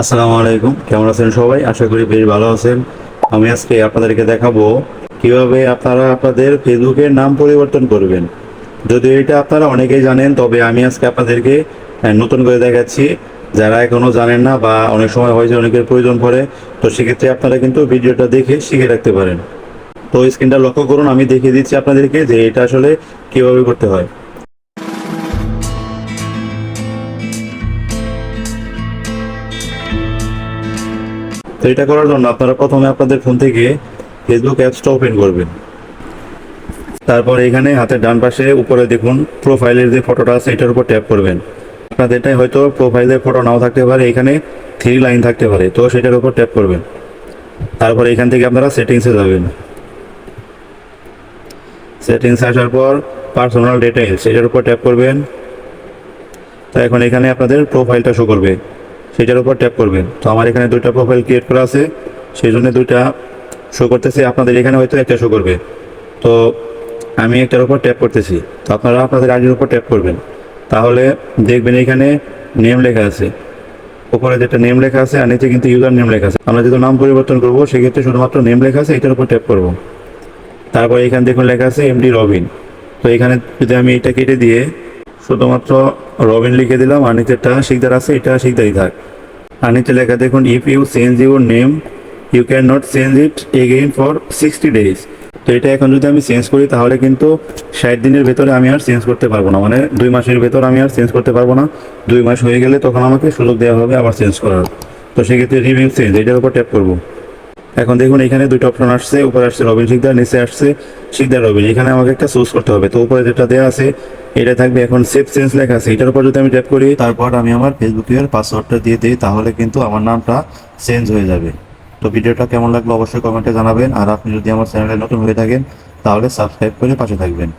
আসসালামু আলাইকুম। কেমন আছেন সবাই? আশা করি বেশ ভালো আছেন। আমি আজকে আপনাদেরকে দেখাবো কীভাবে আপনারা আপনাদের ফেসবুকের নাম পরিবর্তন করবেন। যদি এটা আপনারা অনেকেই জানেন, তবে আমি আজকে আপনাদেরকে নতুন করে দেখাচ্ছি। যারা এখনও জানেন না বা অনেক সময় হয়েছে অনেকের প্রয়োজন পড়ে, তো সেক্ষেত্রে আপনারা কিন্তু ভিডিওটা দেখে শিখে রাখতে পারেন। তো স্ক্রিনটা লক্ষ্য করুন, আমি দেখিয়ে দিচ্ছি আপনাদেরকে যে এটা আসলে কীভাবে করতে হয়। এটা করার জন্য আপনারা প্রথমে আপনাদের ফোন থেকে ফেসবুক অ্যাপসটা ওপেন করবেন। তারপর এখানে হাতের ডান পাশে উপরে দেখুন প্রোফাইলের যে ফটোটা আছে, এটার উপর ট্যাপ করবেন। আপনাদের এটাই হয়তো প্রোফাইলের ফটো নাও থাকতে পারে, এখানে থ্রি লাইন থাকতে পারে, তো সেটার উপর ট্যাপ করবেন। তারপর এখান থেকে আপনারা সেটিংসে যাবেন। সেটিংস আসার পর পার্সোনাল ডিটেইলস এটার উপর ট্যাপ করবেন। তো এখন এখানে আপনাদের প্রোফাইলটা শো করবে। সেটার উপর ট্যাপ করবেন। তো আমার এখানে দুইটা প্রোফাইল ক্রিয়েট করা আছে, সেই জন্য দুইটা শো করতেছে। আপনাদের এখানে হয়তো একটা শো করবে। তো আমি একটার উপর ট্যাপ করতেছি। তো আপনারা আপনাদের আইডির উপর ট্যাপ করবেন। তাহলে দেখবেন এখানে নেম লেখা আছে। উপরে যেটা নেম লেখা আছে আর নিচে কিন্তু ইউজার নেম লেখা আছে। আমরা যেহেতু নাম পরিবর্তন করব, সেক্ষেত্রে শুধুমাত্র নেম লেখা আছে, এটার উপর ট্যাপ করব। তারপর এখানে দেখুন লেখা আছে এমডি রবিন তো এখানে যদি আমি এটা কেটে দিয়ে শুধুমাত্র রবিন লিখে দিলাম আর নিচেরটা শিকদার আছে, এটা শিকদারই থাক। আর নিচে লেখা দেখুন if you change your name you can not change it again for sixty days তো এটা এখন যদি আমি চেঞ্জ করি, তাহলে কিন্তু ষাট দিনের ভেতরে আমি আর চেঞ্জ করতে পারব না। মানে দুই মাসের ভেতর আমি আর চেঞ্জ করতে পারব না। দুই মাস হয়ে গেলে তখন আমাকে সুযোগ দেওয়া হবে আবার চেঞ্জ করার। তো সেক্ষেত্রে রিভিউ চেঞ্জ এটার উপর ট্যাপ করব। এখন দেখুন এখানে দুটো অপশন আসছে, উপরে আসছে রবিন শিকদার নিচে আসছে শিকদার রবিন এখানে আমাকে একটা চুজ করতে হবে। তো উপরে যেটা দেওয়া আছে, এটা থাকবে এখন সেফ চেঞ্জ লেখা আছে। এটার উপর যদি আমি ট্যাপ করি, তারপর আমি আমার ফেসবুকের পাসওয়ার্ডটা দিয়ে দিই, তাহলে কিন্তু আমার নামটা চেঞ্জ হয়ে যাবে। তো ভিডিওটা কেমন লাগল অবশ্যই কমেন্টে জানাবেন। আর আপনি যদি আমার চ্যানেলে নতুন হয়ে থাকেন, তাহলে সাবস্ক্রাইব করে পাশে থাকবেন।